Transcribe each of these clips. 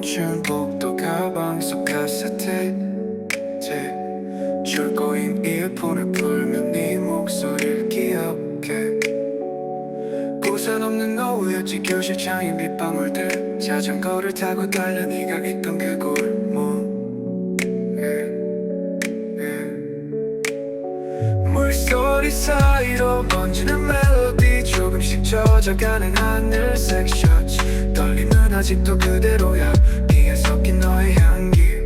중복도 가방 속 카세트 줄거인 이어폰을 풀면 네 목소리를 기억해. 부산 없는 오후였지 교실창에 밑방울들. 자전거를 타고 달려 네가 있던 그 골목. 물소리 사이로 번지는 멜로디. 조금씩 젖어가는 하늘 색 셔츠 떨림은 아직도 그대로야. 비에 섞인 너의 향기.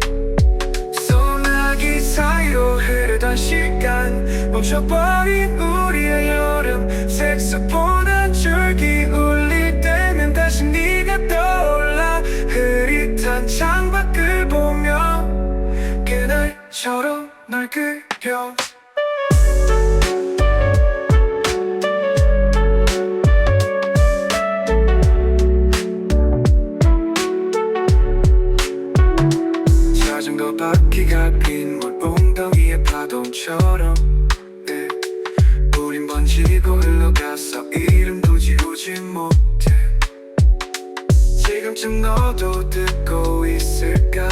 소나기 사이로 흐르던 시간. 멈춰버린 우리의 여름. 색소폰 한 줄기 울릴 때면 다시 네가 떠올라. 흐릿한 창밖을 보며 그날처럼 널 그려 바퀴가 빈 물봉덩이의 파동처럼. 네. 우린 번지고 흘러가서 이름도 지우지 못해. 지금쯤 너도 듣고 있을까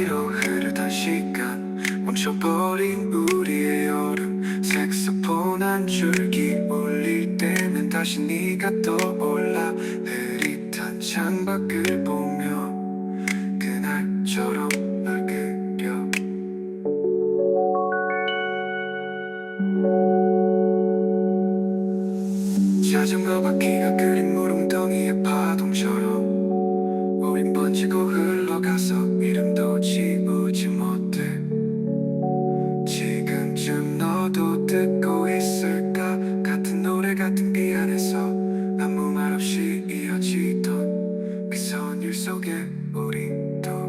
사이로 흐르던 시간 멈춰버린 우리의 여름 색소폰 한 줄기 울릴 때면 다시 네가 떠올라. 흐릿한 창밖을 보며 그날처럼 널 그려. 자전거 바퀴가 그린 물웅덩이의 파동처럼 우린 번지고 속에 우리도